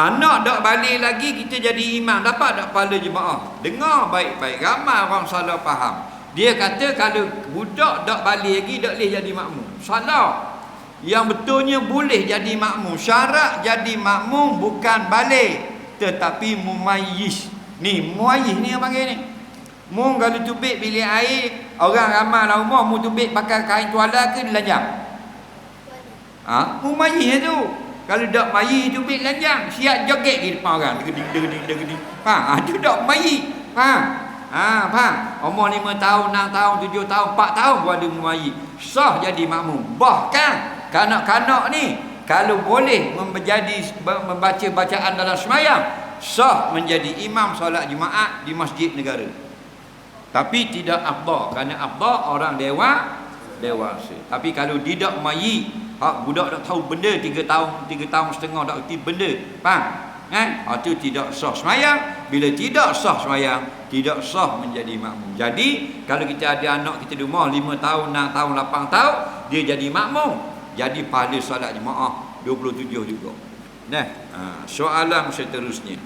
Anak dak balik lagi kita jadi imam dapat tak pahala jemaah. Dengar baik-baik ramai orang salah faham. Dia kata kalau budak dak balik lagi dak boleh jadi makmum. Salah. Yang betulnya boleh jadi makmum. Syarat jadi makmum bukan balik tetapi mumayyiz. Ni mumayyiz ni yang panggil ni. Mu kalau tubik bilik air, orang ramai lah rumah mu tubik pakai kain tuala ke dilanjang? Ha? Mumayyiz tu. Kalau dak mayi tu bit lanjang, siap joget di depan orang. Degeding degeding degeding. Ha, tu dak mayi. Ha. Ha, faham? Umur 5 tahun, 6 tahun, 7 tahun, 4 tahun pun ada mumayyi. Sah jadi makmum. Bahkan kanak-kanak ni kalau boleh menjadi membaca bacaan dalam semayang, sah menjadi imam solat jemaah di masjid negara. Tapi tidak afdal kerana afdal orang dewa dewasa. Tapi kalau tidak mayi Hak budak tak tahu benda 3 tahun, 3 tahun setengah tak erti benda. Faham? Eh? Ha, itu tidak sah semayang. Bila tidak sah semayang, tidak sah menjadi makmum. Jadi, kalau kita ada anak kita di rumah 5 tahun, 6 tahun, 8 tahun, dia jadi makmum. Jadi pahala solat jemaah 27 juga. Nah, ha, soalan seterusnya.